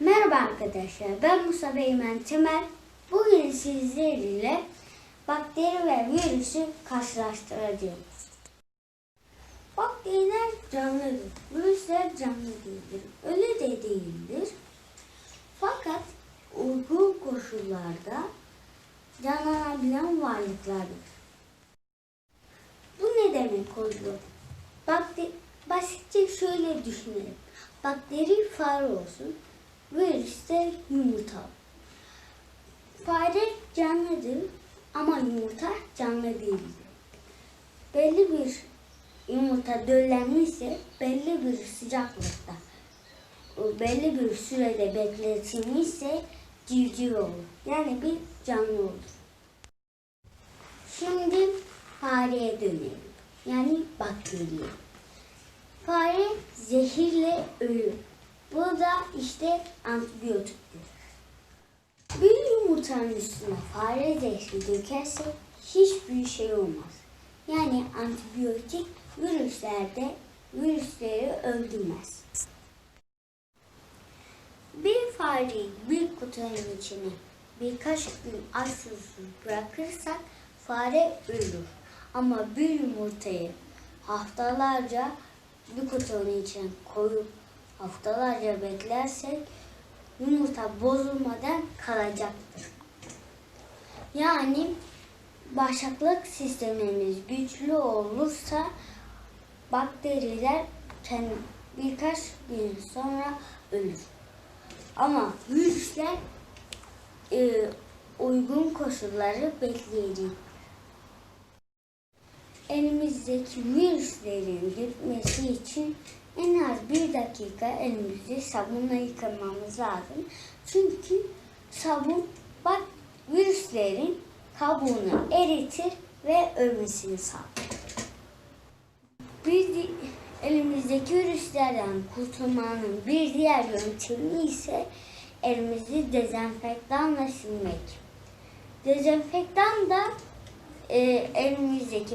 Merhaba arkadaşlar, ben Musa Beymen Temel. Bugün sizlerle bakteri ve virüsü karşılaştıracağım. Bakteriler canlıdır, virüsler canlı değildir, ölü de değildir. Fakat uygun koşullarda canlanabilen varlıklardır. Bu ne demek oluyor? Bakteri, basitçe şöyle düşünelim. Bakteri fare olsun, virüs de yumurta. Fare canlıdır ama yumurta canlı değildir. Belli bir yumurta döllenmişse belli bir sıcaklıkta, belli bir sürede bekletilmişse civciv olur. Yani bir canlı olur. Şimdi fareye dönelim. Yani bakteriye. Fare zehirle ölür. Bu da işte antibiyotiktir. Bir yumurtanın üstüne fare zehri dökersek hiçbir şey olmaz. Yani antibiyotik virüslerde virüsleri öldürmez. Bir fareyi bir kutunun içine birkaç gün aç bırakırsak fare ölür. Ama bir yumurtayı haftalarca bir kutunun içine koyup haftalarca beklersek yumurta bozulmadan kalacaktır. Yani bağışıklık sistemimiz güçlü olursa bakteriler birkaç gün sonra ölür. Ama virüsler e, uygun koşulları bekleyecek. Elimizdeki virüslerin gitmesi için en az bir dakika elimizi sabunla yıkamamız lazım. Çünkü sabun bak virüslerin kabuğunu eritir ve ölmesini sağlar. Bir elimizdeki virüslerden kurtulmanın bir diğer yöntemi ise elimizi dezenfektanla silmek. Dezenfektan da e, elimizdeki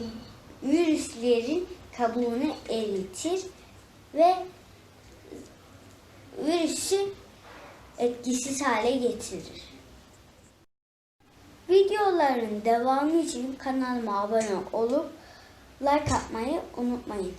virüslerin kabuğunu eritir ve virüsü etkisiz hale getirir. Videoların devamı için kanalıma abone olup like atmayı unutmayın.